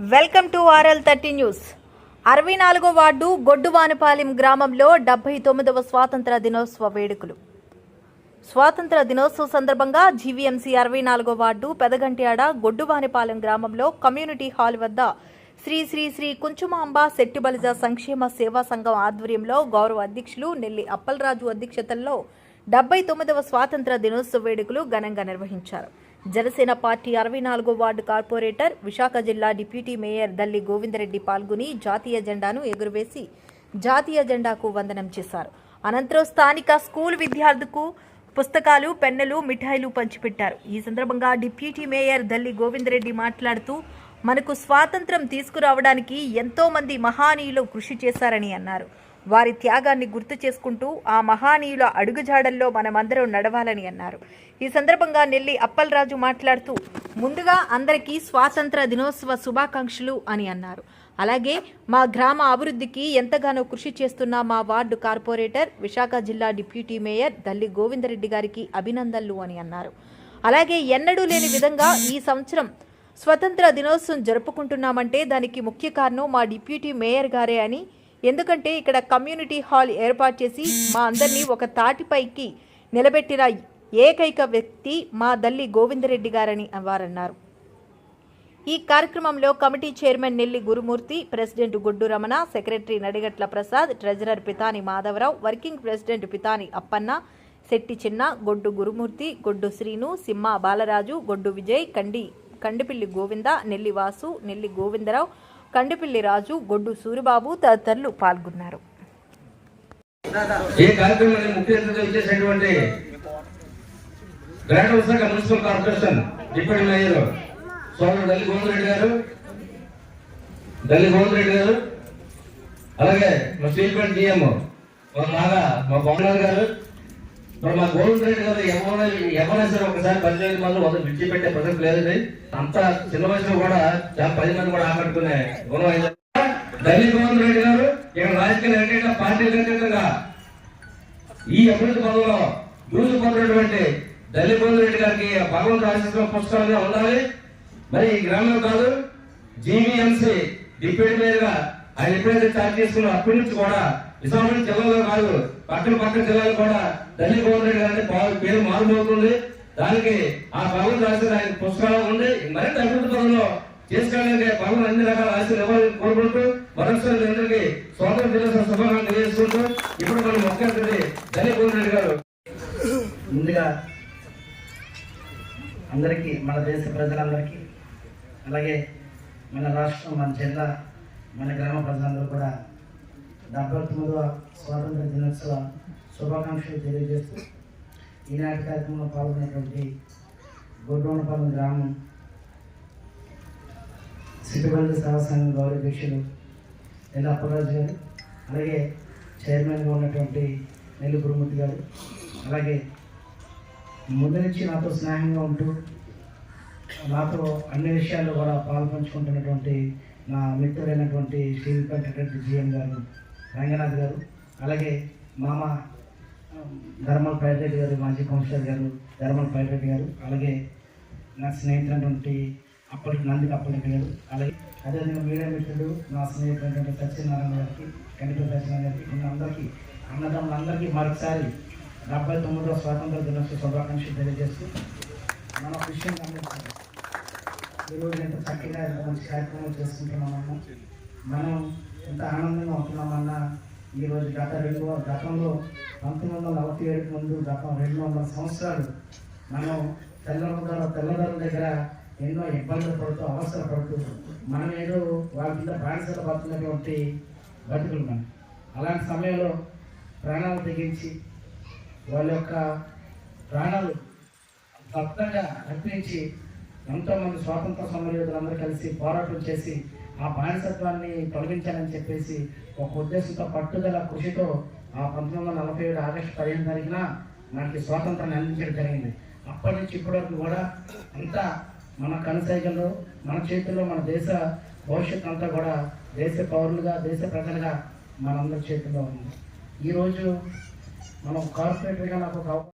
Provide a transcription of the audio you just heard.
Welcome to RL thirty news. అరవై నాలుగో ward గొడ్డువానిపాలెం గ్రామంలో డెబ్బై తొమ్మిదవ స్వాతంత్ర దినోత్సవ వేడుకలు. స్వాతంత్ర దినోత్సవ సందర్భంగా జీవీఎంసీ అరవై నాలుగో వార్డు పెదగంట్యాడ గొడ్డువానిపాలెం గ్రామంలో కమ్యూనిటీ హాల్ వద్ద శ్రీ శ్రీ శ్రీ కుంచుమాంబ శెట్టిబలిజ సంక్షేమ సేవా సంఘం ఆధ్వర్యంలో గౌరవ అధ్యక్షులు నెల్లి అప్పలరాజు అధ్యక్షతల్లో డెబ్బై తొమ్మిదవ స్వాతంత్ర దినోత్సవ వేడుకలు ఘనంగా నిర్వహించారు. జనసేన పార్టీ అరవై నాలుగో వార్డు కార్పొరేటర్ విశాఖ జిల్లా డిప్యూటీ మేయర్ దల్లి గోవిందరెడ్డి పాల్గొని జాతీయ జెండాను ఎగురవేసి జాతీయ జెండాకు వందనం చేశారు. అనంతరం స్థానిక స్కూల్ విద్యార్థులకు పుస్తకాలు పెన్నులు మిఠాయిలు పంచిపెట్టారు. ఈ సందర్భంగా డిప్యూటీ మేయర్ దల్లి గోవిందరెడ్డి మాట్లాడుతూ మనకు స్వాతంత్రం తీసుకురావడానికి ఎంతో మంది మహానీయులు కృషి చేశారని అన్నారు. వారి త్యాగాన్ని గుర్తు చేసుకుంటూ ఆ మహానీయుల అడుగుజాడల్లో మనమందరం నడవాలని అన్నారు. ఈ సందర్భంగా నెల్లి అప్పలరాజు మాట్లాడుతూ ముందుగా అందరికీ స్వాతంత్ర దినోత్సవ శుభాకాంక్షలు అని అన్నారు. అలాగే మా గ్రామ అభివృద్ధికి ఎంతగానో కృషి చేస్తున్న మా వార్డు కార్పొరేటర్ విశాఖ జిల్లా డిప్యూటీ మేయర్ దల్లి గోవిందరెడ్డి గారికి అభినందనలు అని అన్నారు. అలాగే ఎన్నడూ లేని విధంగా ఈ సంవత్సరం స్వతంత్ర దినోత్సవం జరుపుకుంటున్నామంటే దానికి ముఖ్య కారణం మా డిప్యూటీ మేయర్ గారే అని ఎందుకంటే ఇక్కడ కమ్యూనిటీ హాల్ ఏర్పాటు చేసి మా అందరినీ ఒక తాటిపైకి నిలబెట్టిన ఏకైక వ్యక్తి మా దల్లి గోవిందరెడ్డి గారని వారన్నారు. ఈ కార్యక్రమంలో committee chairman Nelli Gurumurthy president Guddu Ramana secretary Nadigatla Prasad treasurer Pitani Madhavarao working president Pitani Appanna Shetty Chinna Goddu Gurumurthy గొడ్డు శ్రీను సింహ బాలరాజు గొడ్డు విజయ్ కండి కండిపిల్లి గోవింద నెల్లి వాసు నెల్లి గోవిందరావు కండిపిల్లి రాజు గొడ్డు సూరిబాబు తదితరులు పాల్గొన్నారు. ఈ కార్యక్రమాన్ని ముఖ్య అతిథిగా ఇచ్చేసినటువంటి grand Visakha municipal corporation deputy mayor సోదరు దల్లి గోవిందరెడ్డి గారు దల్లి గోవిందరెడ్డి గారు అలాగే మా స్టీల్ డిఎం మా నాగా మా పవన్ గారు మరి మా గోవింద్ రెడ్డి గారు ఎవరైనా ఎవరైనా సరే ఒకసారి పదిహేను మంది వంద విడిచిపెట్టే ప్రసక్తి లేదండి. అంత చిన్న వయసులో కూడా పది మంది కూడా ఆకట్టుకునే గుణం అయింది దళిత గోవింద్ రెడ్డి గారు ఇక్కడ రాజకీయ వ్యతిరేక పార్టీలు వ్యతిరేకంగా ఈ అభివృద్ధి పనుల్లో పొందినటువంటి దళిత మోహన్ రెడ్డి గారికి భగవంతు ఆశిస్తున్న పుస్తకాలుగా ఉండాలి. మరి ఈ గ్రామం కాదు జీవీఎంసీ డిప్యూటీ మేయర్ ఆయన ఎప్పుడైతే చార్జ్ చేసుకున్న అప్పటి నుంచి కూడా విశాఖపట్నం జిల్లాలో కాదు పక్కన పక్కన జిల్లాలో కూడా తల్లి గోవింద్ రెడ్డి గారి పేరు మారుబోతుంది దానికి ఆ భగవంతు రాసిన ఆయన పుస్తకాలు ఉంది. మరింత అభివృద్ధి పనుల్లో చేసుకోవడానికి భగవంతు అన్ని రకాల ఆశలు ఇవ్వాలని కోరుకుంటూ మరొకసారి అందరికీ స్వాతంత్ర దినోత్సవ శుభాకాంక్షలు తెలియజేసుకుంటూ ఇప్పుడు మన ముఖ్యమంత్రి అతిథి దళిత గారు. ముందుగా అందరికీ మన దేశ ప్రజలందరికీ అలాగే మన రాష్ట్రం మన జిల్లా మన గ్రామ ప్రజలందరూ కూడా డెబ్బై తొమ్మిదవ స్వాతంత్ర దినోత్సవ శుభాకాంక్షలు తెలియజేస్తూ ఈనాటి కార్యక్రమంలో పాల్గొన్నటువంటి గొడ్డోనపాలెం గ్రామం సిటిబంధు సేవా సంఘం గౌరవ అధ్యక్షులు నెల్లి అప్పరాజు గారు అలాగే చైర్మన్గా ఉన్నటువంటి నెల్లి గురుమూర్తి గారు అలాగే ముందు నుంచి నాతో స్నేహంగా ఉంటూ నాతో అన్ని విషయాల్లో కూడా పాల్పంచుకుంటున్నటువంటి నా మిత్రుడైనటువంటి శ్రీవికంఠరెడ్డి జిఎం గారు రంగనాథ్ గారు అలాగే మామ ధర్మల్ పైరెడ్డి గారు మాజీ కౌన్సిలర్ గారు ధర్మల్ పైరెడ్డి గారు అలాగే నా స్నేహితులైనటువంటి అప్పటి నందికి అప్పటి గారు అలాగే అదేవిధంగా మీడియా మిత్రుడు నా స్నేహితులైనటువంటి సత్యనారాయణ గారికి కనిపి సత్యనారాయణ గారికి ఉన్న అందరికీ అన్నదమ్ములందరికీ మరొకసారి డెబ్బై తొమ్మిదవ స్వాతంత్ర దినోత్సవ శుభాకాంక్షలు తెలియజేస్తూ మన విషయం గమనించాలి ఈరోజు ఎంత చక్కగా ఎంత మంచి కార్యక్రమం చేసుకుంటున్నామన్నా మనం ఎంత ఆనందంగా ఉంటున్నామన్నా ఈరోజు గత రెండు గతంలో పంతొమ్మిది వందల నలభై ఏడుకు ముందు గత రెండు వందల సంవత్సరాలు మనం తెల్లదొర తెల్లదారుల దగ్గర ఎన్నో ఇబ్బందులు పడుతూ అవసరం పడుతూ మనం ఏదో వాళ్ళ కింద బానిసలు పడుతున్నటువంటి బతుకులు మనం. అలాంటి సమయంలో ప్రాణాలు తెగించి వాళ్ళ యొక్క ప్రాణాలు భక్తంగా అర్పించి ఎంతోమంది స్వాతంత్ర సమరయోధులందరూ కలిసి పోరాటం చేసి ఆ బానిసత్వాన్ని తొలగించాలని చెప్పేసి ఒక ఉద్దేశంతో పట్టుదల కృషితో ఆ పంతొమ్మిది వందల నలభై ఏడు ఆగస్టు పదిహేను తారీఖున మనకి స్వాతంత్రాన్ని అందించడం జరిగింది. అప్పటి నుంచి ఇప్పటి వరకు కూడా అంతా మన కనుసైగల్లో మన చేతుల్లో మన దేశ భవిష్యత్తు అంతా కూడా దేశ పౌరులుగా దేశ ప్రజలుగా మనందరి చేతుల్లో ఉంది. ఈరోజు మనం కార్పొరేటర్గా నాకు ఒక